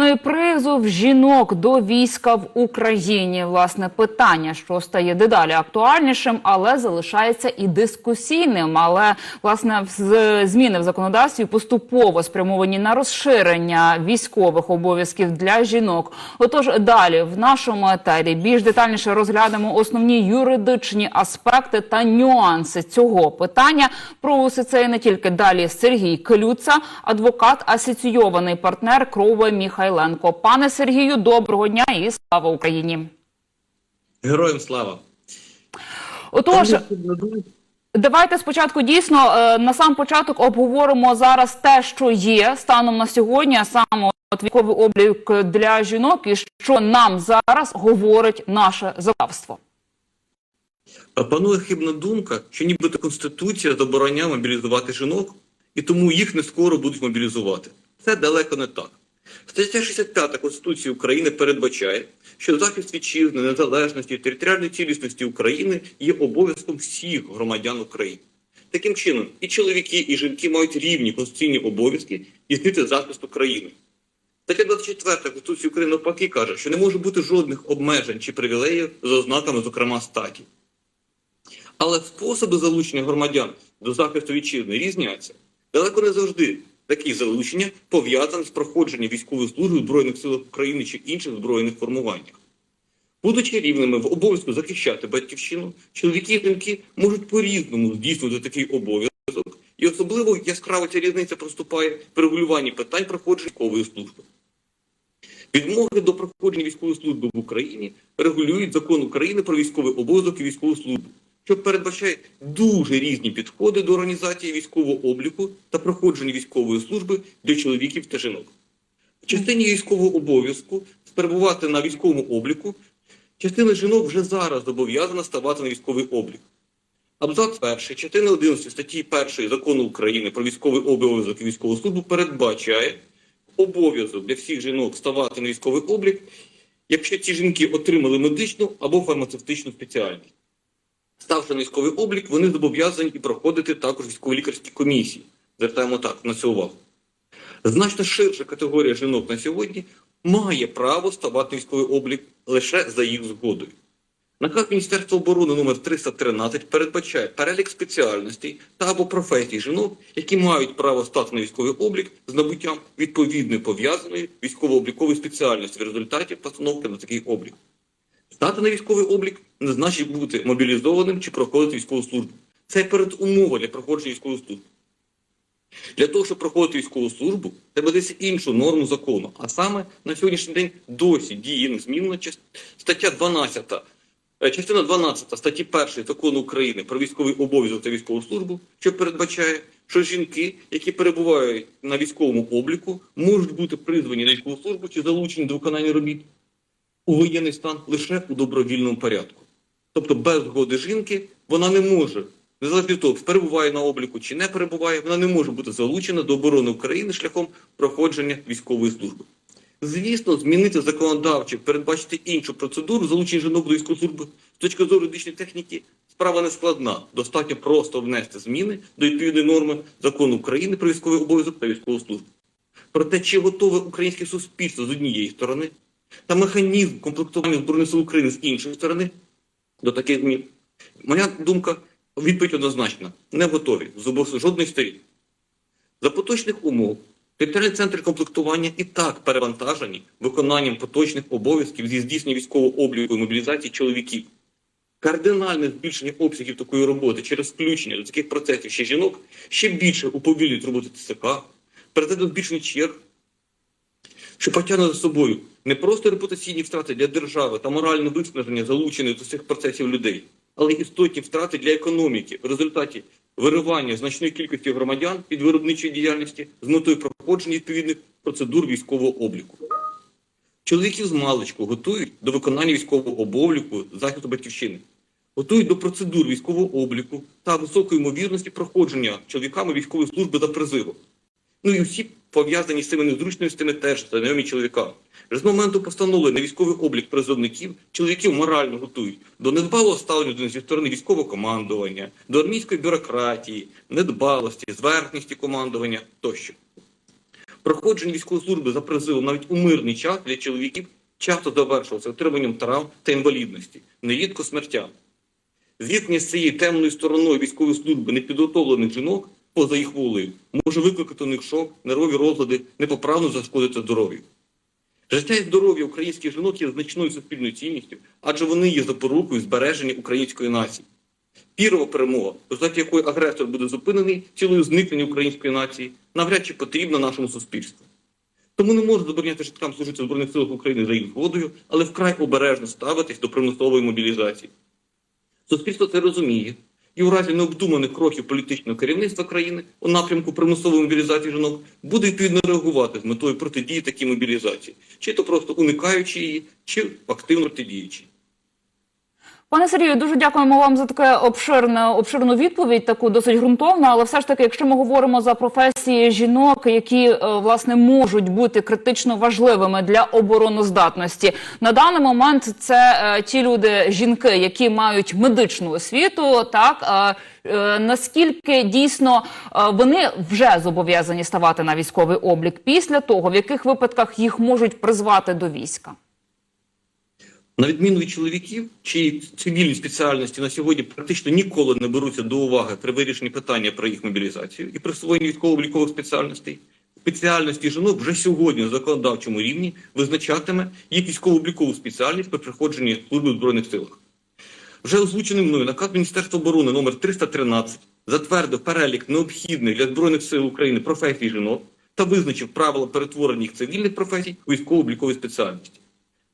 Ну і призов жінок до війська в Україні. Власне, питання, що стає дедалі актуальнішим, але залишається і дискусійним. Але власне зміни в законодавстві поступово спрямовані на розширення військових обов'язків для жінок. Отож, далі в нашому етері більш детальніше розглянемо основні юридичні аспекти та нюанси цього питання. Про усе це і не тільки далі Сергій Клюца, адвокат, асоційований партнер Кроуе Міхайленко. Пане Сергію, доброго дня і слава Україні. Героям слава! Отож, давайте спочатку дійсно е, на сам початок обговоримо зараз те, що є станом на сьогодні, а саме от військовий облік для жінок, і що нам зараз говорить наше законодавство. Панує хибна думка, що нібито Конституція забороняє мобілізувати жінок, і тому їх не скоро будуть мобілізувати. Це далеко не так. Стаття 65 Конституції України передбачає, що захист вітчизни, незалежності і територіальної цілісності України є обов'язком всіх громадян України. Таким чином, і чоловіки, і жінки мають рівні конституційні обов'язки здійснити захист України. Стаття 24 Конституції України навпаки каже, що не може бути жодних обмежень чи привілеїв за ознаками, зокрема, статі. Але способи залучення громадян до захисту вітчизни різняться. Далеко не завжди такі залучення пов'язані з проходженням військової служби в Збройних силах України чи інших збройних формуваннях. Будучи рівними в обов'язку захищати батьківщину, чоловіки і жінки можуть по-різному здійснювати такий обов'язок, і особливо яскраво ця різниця проступає при регулюванні питань проходження військової служби. Відмоги до проходження військової служби в Україні регулюють закон України про військовий обов'язок і військову службу, що передбачає дуже різні підходи до організації військового обліку та проходження військової служби для чоловіків та жінок. В частині військового обов'язку перебувати на військовому обліку, частина жінок вже зараз зобов'язана ставати на військовий облік. Абзац 1 частини 11 статті 1 закону України про військовий обов'язок і військову службу передбачає обов'язок для всіх жінок ставати на військовий облік, якщо ці жінки отримали медичну або фармацевтичну спеціальність. Ставши на військовий облік, вони зобов'язані і проходити також військово-лікарські комісії. Звертаємо так на це увагу. Значно ширша категорія жінок на сьогодні має право ставати військовий облік лише за їх згодою. Наказ Міністерства оборони номер 313 передбачає перелік спеціальностей та або професій жінок, які мають право стати на військовий облік з набуттям відповідної пов'язаної військово-облікової спеціальності в результаті постановки на такий облік. Стати на військовий облік не значить бути мобілізованим чи проходити військову службу. Це передумова для проходження військової служби. Для того, щоб проходити військову службу, треба десь іншу норму закону. А саме на сьогоднішній день досі діє незмінна стаття 12, е, частина 12 статті 1 закону України про військовий обов'язок та військову службу, що передбачає, що жінки, які перебувають на військовому обліку, можуть бути призвані на військову службу чи залучені до виконання робіт у воєнний стан лише у добровільному порядку. Тобто без згоди жінки вона не може, незалежно від того, перебуває на обліку чи не перебуває, вона не може бути залучена до оборони України шляхом проходження військової служби. Звісно, змінити законодавчо, передбачити іншу процедуру залучення жінок до військової служби з точки зору юридичної техніки справа не складна. Достатньо просто внести зміни до відповідної норми закону України про військовий обов'язок та військову службу. Проте, чи готове українське суспільство з однієї сторони та механізм комплектування Збройних сил України з іншої сторони до таких змін? Моя думка, відповідь однозначна: не готові з обох жодної сторін. За поточних умов територіальні центри комплектування і так перевантажені виконанням поточних обов'язків зі здійснення військового обліку і мобілізації чоловіків. Кардинальне збільшення обсягів такої роботи через включення до таких процесів ще жінок ще більше уповільнюють роботу ТСК, призведе до збільшення черг, що потягне за собою не просто репутаційні втрати для держави та моральне виснаження залучених до цих процесів людей, але істотні втрати для економіки в результаті виривання значної кількості громадян від виробничої діяльності з метою проходження відповідних процедур військового обліку. Чоловіків з маличку готують до виконання військового обліку захисту батьківщини, готують до процедур військового обліку та високої ймовірності проходження чоловіками військової служби за призивом. Ну і всі пов'язані з цими незручностями теж знайомі чоловікам. Вже з моменту постановлення військовий облік призовників чоловіків морально готують до недбалого ставлення до зі сторони військового командування, до армійської бюрократії, недбалості, зверхності командування тощо. Проходження військової служби за призивом навіть у мирний час для чоловіків часто завершувалося отриманням травм та інвалідності, нерідко смертями. Зіткнення з цією темною стороною військової служби непідготовлених жінок поза їх волею може викликати у них шок, нервові розлади, непоправно зашкодити здоров'ю. Життя і здоров'я українських жінок є значною суспільною цінністю, адже вони є запорукою збереження української нації. Пірова перемога, в результаті якої агресор буде зупинений цілою зникнення української нації, навряд чи потрібна нашому суспільству. Тому не можна забороняти житкам служити в Збройних силах України за їх згодою, але вкрай обережно ставитись до примусової мобілізації. Суспільство це розуміє, і у разі необдуманих кроків політичного керівництва країни у напрямку примусової мобілізації жінок буде відповідно реагувати з метою протидії такій мобілізації, чи то просто уникаючи її, чи активно протидіючи. Пане Сергію, дуже дякуємо вам за таке обширне обширну відповідь, таку досить ґрунтовну. Але все ж таки, якщо ми говоримо за професії жінок, які е, власне можуть бути критично важливими для обороноздатності, на даний момент це е, ті люди, жінки, які мають медичну освіту, так е, наскільки дійсно вони вже зобов'язані ставати на військовий облік після того, в яких випадках їх можуть призвати до війська. На відміну від чоловіків, чиї цивільні спеціальності на сьогодні практично ніколи не беруться до уваги при вирішенні питання про їх мобілізацію і присвоєнні військово-облікових спеціальностей, спеціальності жінок вже сьогодні на законодавчому рівні визначатиме їх військово-облікову спеціальність при приходженні служби в збройних силах. Вже озвучений мною наказ Міністерства оборони номер 313 затвердив перелік необхідних для збройних сил України професій жінок та визначив правила перетворення їх цивільних професій у військово-облікові спеціальності.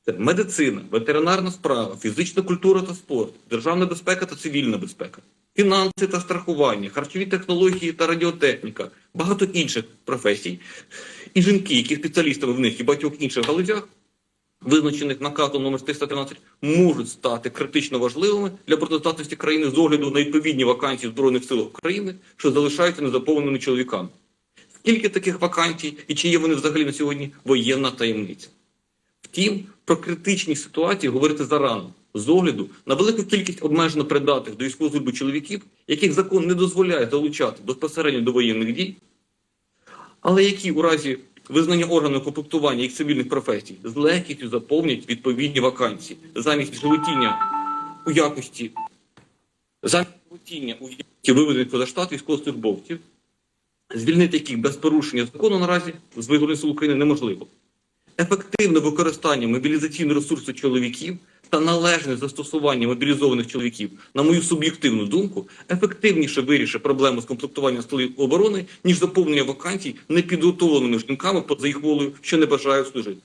Це медицина, ветеринарна справа, фізична культура та спорт, державна безпека та цивільна безпека, фінанси та страхування, харчові технології та радіотехніка, багато інших професій. І жінки, які спеціалістами в них і багатьох інших галузях, визначених наказом номер 313, можуть стати критично важливими для обороноздатності країни з огляду на відповідні вакансії в Збройних силах України, що залишаються незаповненими чоловіками. Скільки таких вакансій і чи є вони взагалі на сьогодні воєнна таємниця? Втім, про критичні ситуації говорити зарано. З огляду на велику кількість обмежено придатних до військової служби чоловіків, яких закон не дозволяє залучати безпосередньо до воєнних дій, але які у разі визнання органу комплектування їх цивільних професій з легкістю заповнять відповідні вакансії замість животіння у якості замість животіння у якості виведених поза штат військовослужбовців, звільнити яких без порушення закону наразі з сил України неможливо ефективне використання мобілізаційного ресурсу чоловіків та належне застосування мобілізованих чоловіків, на мою суб'єктивну думку, ефективніше вирішить проблему з комплектуванням сил оборони, ніж заповнення вакансій непідготовленими жінками поза їх волею, що не бажають служити.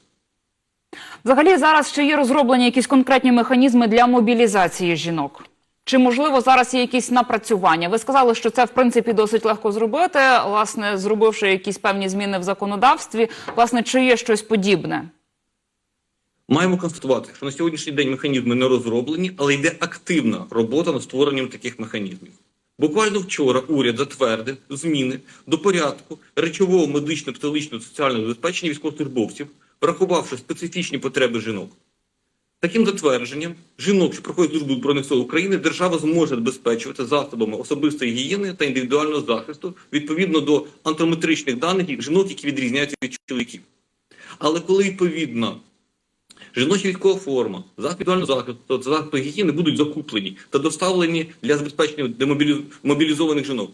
Взагалі зараз чи є розроблені якісь конкретні механізми для мобілізації жінок? Чи можливо зараз є якісь напрацювання? Ви сказали, що це в принципі досить легко зробити, власне, зробивши якісь певні зміни в законодавстві. Власне, чи є щось подібне? Маємо констатувати, що на сьогоднішній день механізми не розроблені, але йде активна робота над створенням таких механізмів. Буквально вчора уряд затвердив зміни до порядку речового медичного, психологічного соціального забезпечення військовослужбовців, врахувавши специфічні потреби жінок. Таким затвердженням жінок, що проходять службу Збройних сил України, держава зможе забезпечувати засобами особистої гігієни та індивідуального захисту відповідно до антрометричних даних жінок, які відрізняються від чоловіків. Але коли відповідно жіноча військова форма, засоби індивідуального захисту та засоби гігієни будуть закуплені та доставлені для забезпечення демобіліз- мобілізованих жінок.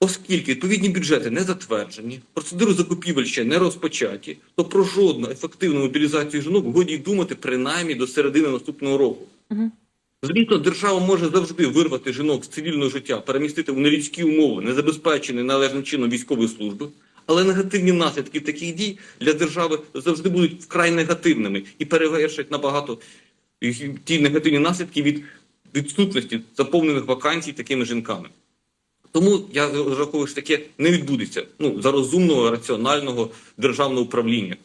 Оскільки відповідні бюджети не затверджені, процедури закупівель ще не розпочаті, то про жодну ефективну мобілізацію жінок годі й думати принаймні до середини наступного року. Звісно, держава може завжди вирвати жінок з цивільного життя, перемістити в нелюдські умови, не забезпечені належним чином військової служби. Але негативні наслідки таких дій для держави завжди будуть вкрай негативними і перевершать набагато ті негативні наслідки від відсутності заповнених вакансій такими жінками. Тому я рахую, що таке не відбудеться ну, за розумного, раціонального державного управління.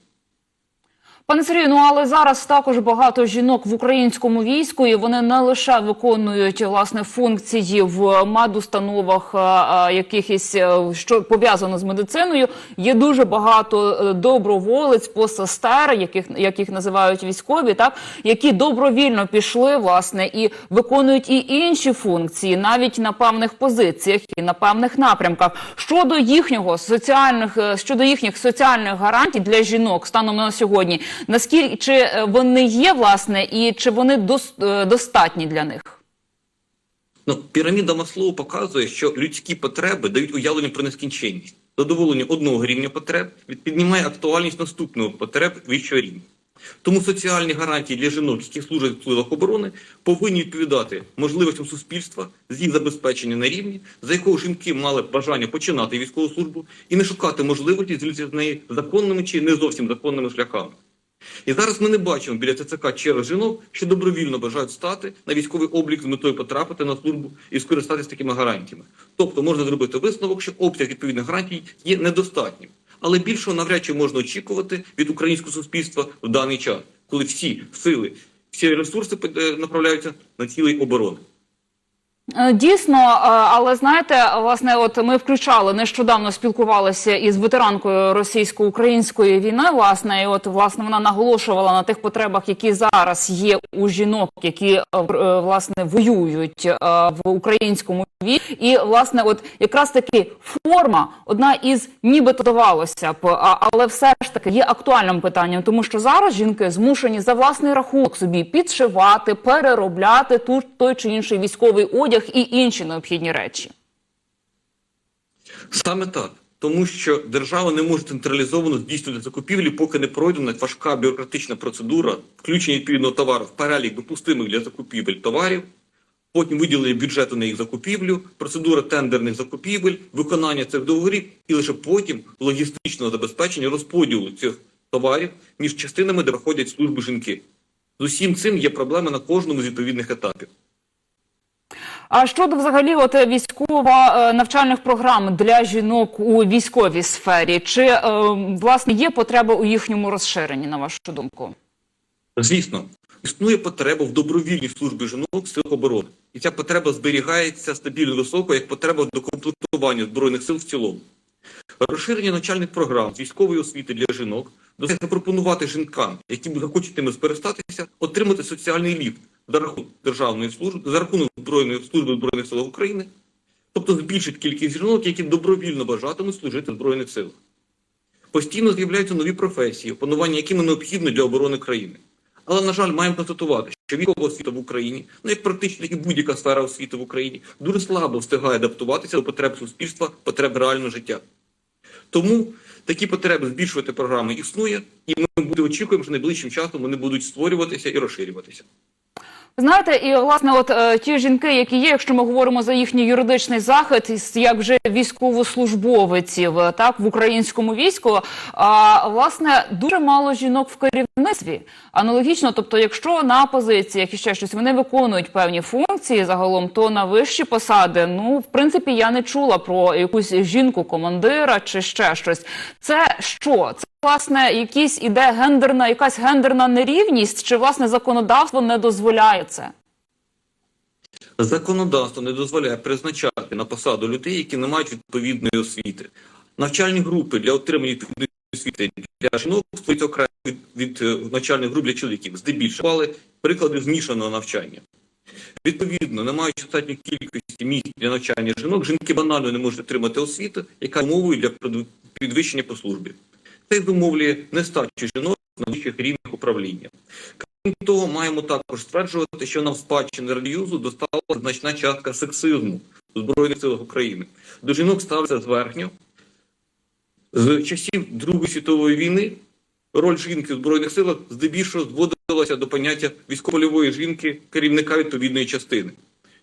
Пане Сергію, ну але зараз також багато жінок в українському війську, і вони не лише виконують власне функції в медустановах, е, е, якихось е, що пов'язано з медициною. Є дуже багато доброволець, посестер, яких як їх називають військові, так які добровільно пішли власне і виконують і інші функції, навіть на певних позиціях і на певних напрямках. Щодо їхнього соціальних щодо їхніх соціальних гарантій для жінок станом на сьогодні, наскільки чи е, вони є власне, і чи вони е, достатні для них? Ну, піраміда Маслоу показує, що людські потреби дають уявлення про нескінченність. Задоволення одного рівня потреб піднімає актуальність наступного потреб вищого рівня. Тому соціальні гарантії для жінок, які служать в силах оборони, повинні відповідати можливостям суспільства з їх забезпечення на рівні, за якого жінки мали бажання починати військову службу і не шукати можливості звільнитися з неї законними чи не зовсім законними шляхами. І зараз ми не бачимо біля ТЦК черг жінок, що добровільно бажають стати на військовий облік з метою потрапити на службу і скористатися такими гарантіями. Тобто можна зробити висновок, що обсяг відповідних гарантій є недостатнім. Але більшого навряд чи можна очікувати від українського суспільства в даний час, коли всі сили, всі ресурси е, направляються на цілий оборони. Е, Дійсно, е, але знаєте, власне, от ми включали нещодавно спілкувалися із ветеранкою російсько-української війни. Власне, і от власне вона наголошувала на тих потребах, які зараз є у жінок, які е, власне воюють в українському. І власне, от якраз таки форма одна із нібито здавалося б, але все ж таки є актуальним питанням, тому що зараз жінки змушені за власний рахунок собі підшивати, переробляти ту той чи інший військовий одяг і інші необхідні речі. Саме так. Тому що держава не може централізовано здійснювати закупівлі, поки не пройдена важка бюрократична процедура, включення відповідного товару в перелік допустимих для закупівель товарів, потім виділення бюджету на їх закупівлю, процедура тендерних закупівель, виконання цих договорів і лише потім логістичного забезпечення розподілу цих товарів між частинами, де проходять служби жінки. З усім цим є проблеми на кожному з відповідних етапів. А щодо взагалі, от військово е, навчальних програм для жінок у військовій сфері, чи е, власне є потреба у їхньому розширенні, на вашу думку? Звісно, існує потреба в добровільній службі жінок в силах оборони. І ця потреба зберігається стабільно високо, як потреба в докомплектуванні Збройних сил в цілому. Розширення навчальних програм військової освіти для жінок дозволяє запропонувати жінкам, які захочуть тими скористатися, отримати соціальний ліфт за рахунок державної служби, за рахунок Збройної служби Збройних сил України, тобто збільшить кількість жінок, які добровільно бажатимуть служити в Збройних силах. Постійно з'являються нові професії, опанування якими необхідно для оборони країни. Але, на жаль, маємо констатувати, що військова освіта в Україні, ну як практично і будь-яка сфера освіти в Україні, дуже слабо встигає адаптуватися до потреб суспільства, потреб реального життя. Тому такі потреби збільшувати програми існує, і ми очікуємо, що найближчим часом вони будуть створюватися і розширюватися. Знаєте, і власне, от е, ті жінки, які є, якщо ми говоримо за їхній юридичний захист, як вже військовослужбовиців, е, так в українському війську, а власне дуже мало жінок в керівництві. Аналогічно, тобто, якщо на позиціях і ще щось вони виконують певні функції загалом, то на вищі посади, ну в принципі, я не чула про якусь жінку командира чи ще щось. Це що? Це власне якісь іде гендерна, якась гендерна нерівність, чи власне законодавство не дозволяє це? Законодавство не дозволяє призначати на посаду людей, які не мають відповідної освіти. Навчальні групи для отримання відповідної освіти для жінок створюються окремо від, від е, навчальних груп для чоловіків. Здебільшого приклади змішаного навчання. Відповідно, не маючи достатньої кількості місць для навчання жінок, жінки банально не можуть отримати освіту, яка умовою для підвищення по службі. Це зумовлює нестачу жінок на вищих рівнях управління. Крім того, маємо також стверджувати, що нам в спадщину радіюзу достала значна частка сексизму у Збройних силах України. До жінок ставиться зверхньо. З часів Другої світової війни роль жінки в Збройних силах здебільшого зводилася до поняття військово-польової жінки керівника відповідної частини,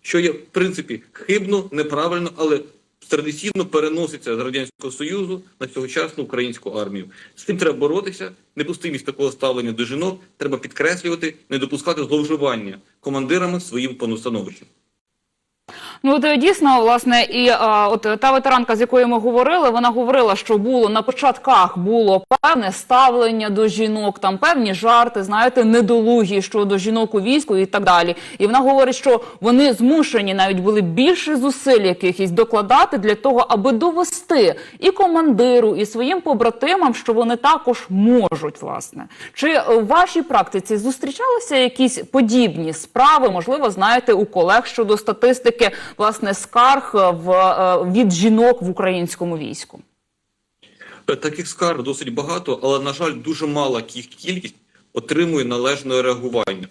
що є, в принципі, хибно, неправильно, але традиційно переноситься з Радянського Союзу на сьогочасну українську армію. З цим треба боротися. Непустимість такого ставлення до жінок треба підкреслювати, не допускати зловживання командирами своїм постановищем. Ну от е, дійсно, власне, і е, от та ветеранка, з якою ми говорили, вона говорила, що було на початках було певне ставлення до жінок, там певні жарти, знаєте, недолугі щодо жінок у війську і так далі. І вона говорить, що вони змушені навіть були більше зусиль якихось докладати для того, аби довести і командиру, і своїм побратимам, що вони також можуть. Власне, чи е, в вашій практиці зустрічалися якісь подібні справи? Можливо, знаєте у колег щодо статистики власне скарг е, в е, від жінок в українському війську? Е, Таких скарг досить багато, але, на жаль, дуже мала їх кількість отримує належне реагування.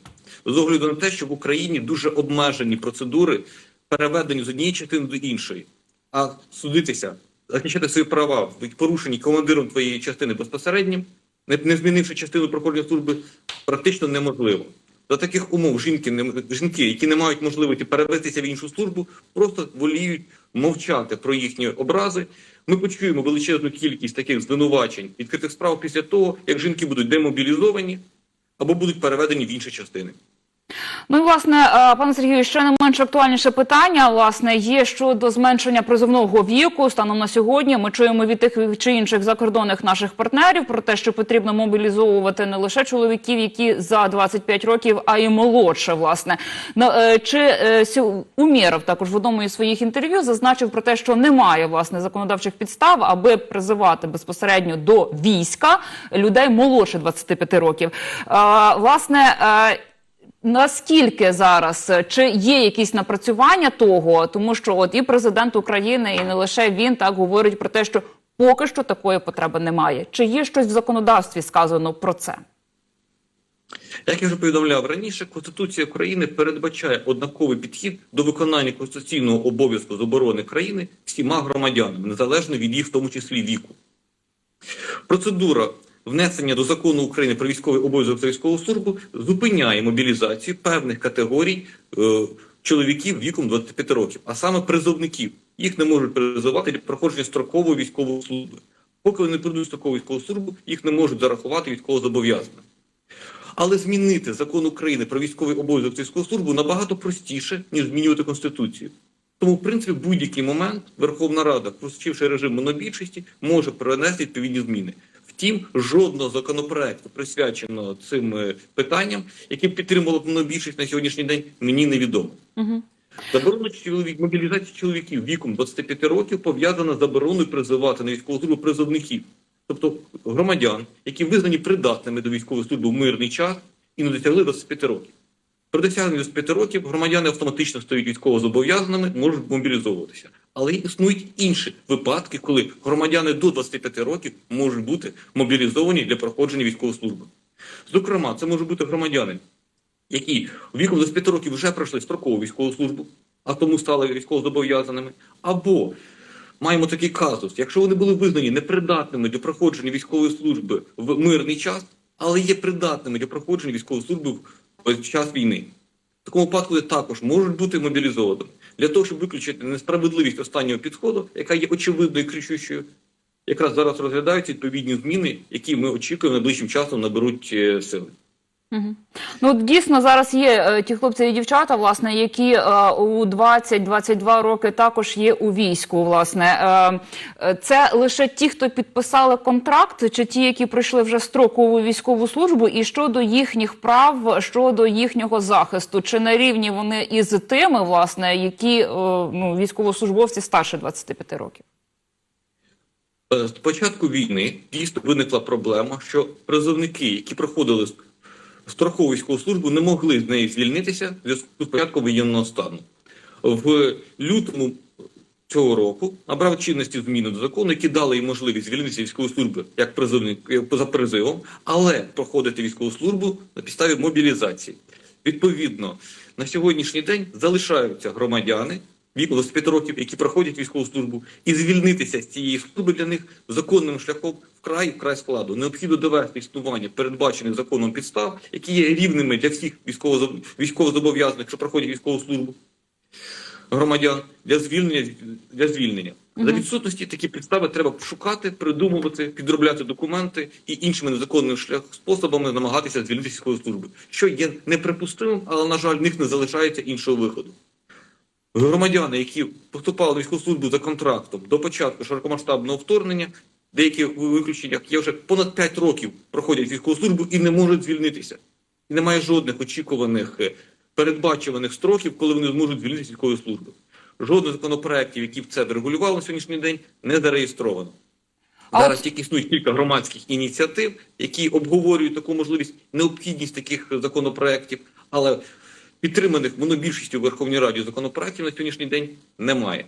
З огляду на те, що в Україні дуже обмежені процедури переведені з однієї частини до іншої. А судитися, захищати свої права, порушені командиром твоєї частини безпосередньо, не, не змінивши частину проходження служби, практично неможливо. За таких умов жінки, не, жінки, які не мають можливості перевестися в іншу службу, просто воліють мовчати про їхні образи. Ми почуємо величезну кількість таких звинувачень, відкритих справ після того, як жінки будуть демобілізовані або будуть переведені в інші частини. Ну власне, е, пане Сергію, ще не менш актуальніше питання власне є щодо зменшення призовного віку. Станом на сьогодні ми чуємо від тих чи інших закордонних наших партнерів про те, що потрібно мобілізовувати не лише чоловіків, які за 25 років, а й молодше. Власне Ну, е, чи е, Умєров також в одному із своїх інтерв'ю зазначив про те, що немає власне законодавчих підстав, аби призивати безпосередньо до війська людей молодше 25 років. Власне. Наскільки зараз чи є якісь напрацювання того, тому що от і президент України, і не лише він так говорить про те, що поки що такої потреби немає. Чи є щось в законодавстві сказано про це? Як я вже повідомляв раніше, Конституція України передбачає однаковий підхід до виконання конституційного обов'язку з оборони країни всіма громадянами, незалежно від їх, в тому числі віку. Процедура внесення до закону України про військовий обов'язок та військову службу зупиняє мобілізацію певних категорій е, чоловіків віком 25 років, а саме призовників. Їх не можуть призивати для проходження строкової військової служби. Поки вони прийдуть строкову військову службу, їх не можуть зарахувати військовозобов'язаними. Але змінити закон України про військовий обов'язок та військову службу набагато простіше, ніж змінювати Конституцію. Тому, в принципі, в будь-який момент Верховна Рада, включивши режим монобільшості, може принести відповідні зміни. Втім, жодного законопроекту, присвяченого цим е, питанням, яким підтримувала б монобільшість на сьогоднішній день, мені невідомо. Угу. Заборона чоловік, мобілізації чоловіків віком 25 років пов'язана з забороною призивати на військову службу призовників, тобто громадян, які визнані придатними до військової служби в мирний час і не досягли 25 років. При досягненні 25 років громадяни автоматично стають військовозобов'язаними, можуть мобілізовуватися. Але існують інші випадки, коли громадяни до 25 років можуть бути мобілізовані для проходження військової служби. Зокрема, це можуть бути громадяни, які віком 25 років вже пройшли строкову військову службу, а тому стали військовозобов'язаними, або маємо такий казус, якщо вони були визнані непридатними для проходження військової служби в мирний час, але є придатними для проходження військової служби в час війни. В такому випадку також можуть бути мобілізованими. Для того, щоб виключити несправедливість останнього підходу, яка є очевидною кричущою, якраз зараз розглядаються відповідні зміни, які ми очікуємо найближчим часом наберуть е, сили. Ну дійсно зараз є е, ті хлопці і дівчата, власне, які е, у 20-22 роки також є у війську. Власне, е, це лише ті, хто підписали контракт, чи ті, які пройшли вже строкову військову службу, і щодо їхніх прав, щодо їхнього захисту, чи на рівні вони із тими, власне, які ну військовослужбовці старше 25 років. З початку війни дійсно виникла проблема, що призовники, які проходили страхову військову службу, не могли з неї звільнитися в зв'язку з початком воєнного стану. В лютому цього року набрав чинності зміни до закону, які дали їм можливість звільнитися з військової служби як призовник як за призивом, але проходити військову службу на підставі мобілізації. Відповідно, на сьогоднішній день залишаються громадяни віком 25 років, які проходять військову службу, і звільнитися з цієї служби для них законним шляхом вкрай вкрай складу. Необхідно довести існування передбачених законом підстав, які є рівними для всіх військово- військовозобов'язаних, що проходять військову службу громадян для звільнення для звільнення. За відсутності такі підстави треба шукати, придумувати, підробляти документи і іншими незаконними шлях способами намагатися звільнитися з служби, що є неприпустимим, але на жаль, в них не залишається іншого виходу. Громадяни, які поступали на військову службу за контрактом до початку широкомасштабного вторгнення, деякі виключення є вже понад 5 років проходять військову службу і не можуть звільнитися. І немає жодних очікуваних е, передбачуваних строків, коли вони зможуть звільнитися з військової служби. Жодних законопроєктів, які б це регулювали на сьогоднішній день, не зареєстровано. А Зараз от- тільки існують кілька громадських ініціатив, які обговорюють таку можливість, необхідність таких законопроєктів, але підтриманих монобільшістю в Верховній Раді законопроєктів на сьогоднішній день немає.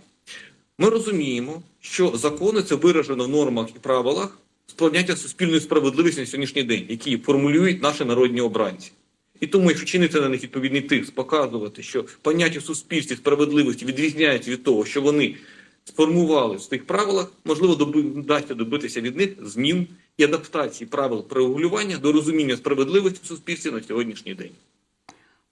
Ми розуміємо, що закони це виражено в нормах і правилах з поняття суспільної справедливості на сьогоднішній день, які формулюють наші народні обранці. І тому, якщо чинити на них відповідний тиск, показувати, що поняття в суспільстві справедливості відрізняються від того, що вони сформували в своїх правилах, можливо, доби, вдасться добитися від них змін і адаптації правил регулювання до розуміння справедливості в суспільстві на сьогоднішній день.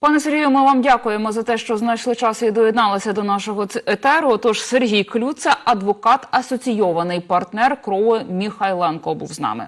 Пане Сергію, ми вам дякуємо за те, що знайшли час і доєдналися до нашого етеру. Тож Сергій Клюца, адвокат, асоційований партнер Кроу Міхайленко, був з нами.